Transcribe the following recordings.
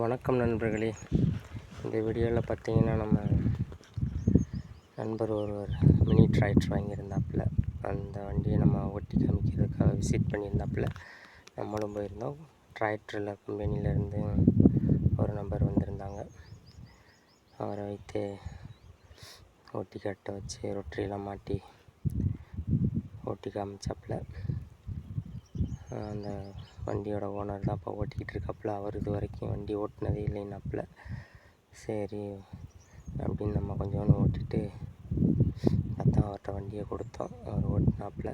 வணக்கம் நண்பர்களே. இந்த வீடியோவில் பார்த்தீங்கன்னா நம்ம நண்பர் ஒருவர் மினி டிராக்டர் வாங்கியிருந்தாப்புல. அந்த வண்டியை நம்ம ஓட்டி காமிக்கிறதுக்காக விசிட் பண்ணியிருந்தாப்புல. நம்மளும் போயிருந்தோம். டிராக்டரில் கம்பெனியிலேருந்து ஒரு நம்பர் வந்திருந்தாங்க. அவரை வைத்து ஓட்டி கட்ட வச்சு ரொட்டரியெலாம் மாட்டி ஓட்டி காமிச்சாப்புல. அந்த வண்டியோட ஓனர் தான் இப்போ ஓட்டிக்கிட்டு இருக்காப்புல. அவர் இது வரைக்கும் வண்டி ஓட்டினதே இல்லைன்னாப்புல. சரி அப்படின்னு நம்ம கொஞ்சோண்டு ஓட்டிட்டு பார்த்தா அவர்கிட்ட வண்டியை கொடுத்தோம். அவர் ஓட்டினாப்புல.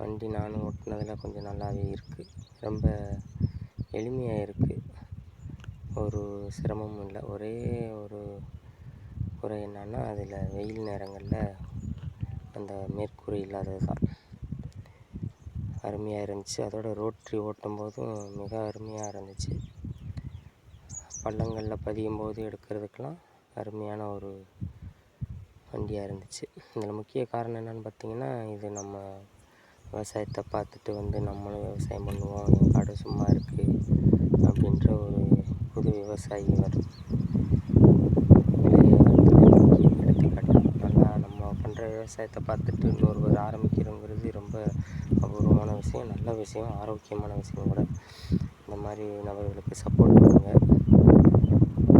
வண்டி நானும் ஓட்டினதில் கொஞ்சம் நல்லாவே இருக்குது ரொம்ப எளிமையாக இருக்குது ஒரு சிரமமும் இல்லை. ஒரே ஒரு குறை என்னன்னா அதில் வெயில் நேரங்களில் அந்த மேற்கூரை இல்லாதது தான் அருமையாக இருந்துச்சு. அதோட ரோட்ரி ஓட்டும் போதும் மிக அருமையாக இருந்துச்சு. பள்ளங்களில் பதியும் போது எடுக்கிறதுக்கெலாம் அருமையான ஒரு வண்டியாக இருந்துச்சு. இதில் முக்கிய காரணம் என்னென்னு பார்த்தீங்கன்னா இது நம்ம விவசாயத்தை பார்த்துட்டு வந்து நம்மளும் விவசாயம் பண்ணுவோம். என் காடு சும்மா இருக்குது அப்படின்ற ஒரு புது விவசாயி வரும் விவசாயத்தை பார்த்துட்டு இன்னொருவர் ஆரம்பிக்கிறோங்கிறது ரொம்ப அபூர்வமான விஷயம். நல்ல விஷயம் ஆரோக்கியமான விஷயம் கூட. இந்த மாதிரி நபர்களுக்கு சப்போர்ட் பண்ணுங்கள்